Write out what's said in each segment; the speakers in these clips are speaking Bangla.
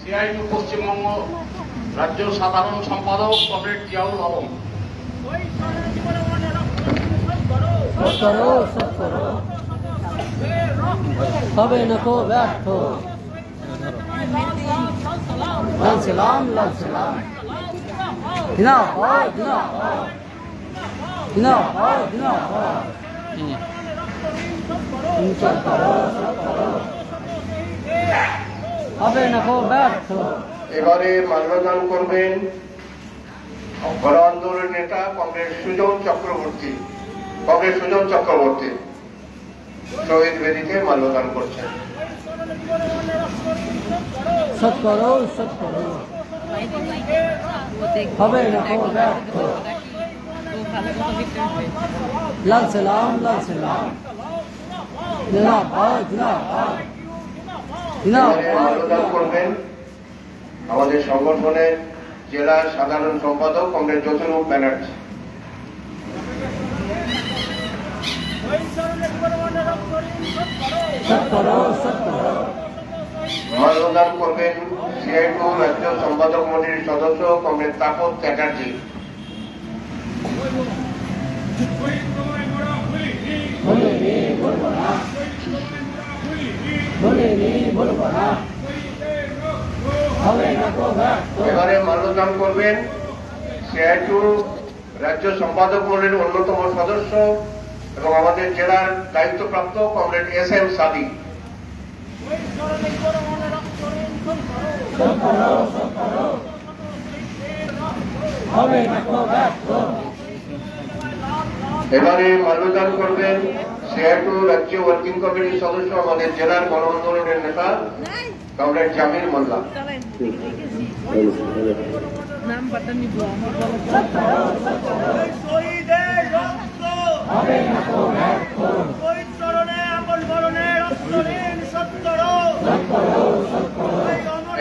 সিআইটি পশ্চিমবঙ্গ রাজ্য সাধারণ সম্পাদক কমরেড জিয়াউল আলম। করো সব করো হবে না ব্যর্থ। লাল সালাম লাল সালাম। দিনা হয় দিনা হয়। দিনা হয় দিনা হয়। সব করো সব করো হবে না ব্যর্থ এবারে করবেন গণ আন্দোলনের নেতা কংগ্রেস সুজন চক্রবর্তী। কংগ্রেস সুজন চক্রবর্তী শহীদ বেদিতে মাল্যদান করছেন। হবে না লাল সালাম লাল সালাম দিনা হয় দিনা হয় দিনা এবারে মাল্যদান করবেন আমাদের সংগঠনের জেলা সাধারণ সম্পাদক কংগ্রেস জ্যোতিরূপ ব্যানার্জি। মাল্যদান করবেন সিআইটু রাজ্য সম্পাদক মন্ডলীর সদস্য কংগ্রেস তাপস চ্যাটার্জি। রাজ্য সম্পাদক মন্ডলীর অন্যতম সদস্য এবং আমাদের জেলার দায়িত্বপ্রাপ্ত কমরেড এস এম সাদি। হবে এবারে মাল্যদান করবেন সিআইটু রাজ্য ওয়ার্কিং কমিটির সদস্য আমাদের জেলার গণ আন্দোলনের নেতা কমরেড জামির মোল্লা।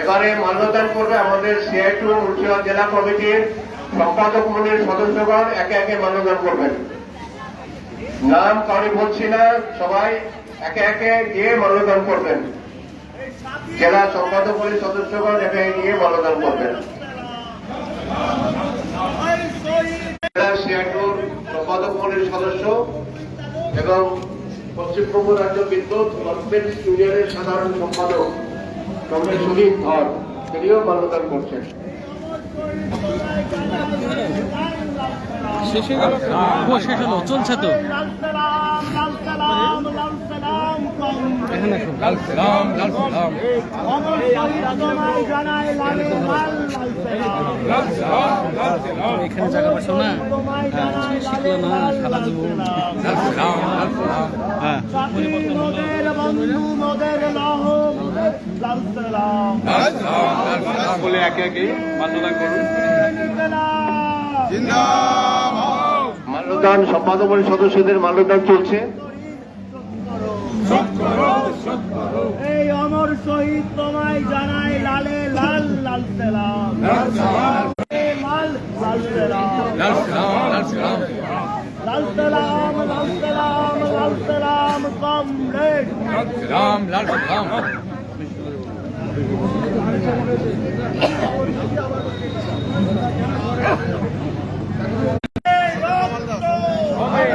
এবারে মাল্যদান করবে আমাদের সিআইটু মুর্শিদাবাদ জেলা কমিটির সম্পাদক মন্ডলীর সদস্যগণ, একে একে মাল্যদান করবেন। নাম কারি বলছি না, সবাই একে একে গিয়ে মাল্যদান করবেন। জেলা সম্পাদক মন্ডলীর সদস্যগণ একে গিয়ে মাল্যদান করবেন। সদস্য এবং পশ্চিমবঙ্গ রাজ্য বিদ্যুৎ ইউনিয়নের সাধারণ সম্পাদক কংগ্রেস সুদীপ ধর, তিনিও মাল্যদান করছেন। শেষ হয়ে গেল? শেষ হলো চলছে তো। লাল সালাম লাল সালাম লাল সালাম এখানে লাল সালাম সালাম এখানে জায়গা পাচ্ছ না? শিখলো না সারা জীবন লাল সালাম লাল সালাম হ্যাঁ। লাল সালাম বলে একে একে মাল্যদান করুন। মাল্যদান সম্পাদক সদস্যদের মাল্যদান চলছে। এই অমর শহীদ তোমায় জানাই লালে লাল লাল সালাম। লাল লাল সালাম। লাল সালাম লাল সালাম। লাল সালাম লাল সালাম লাল সালাম লাল সালাম।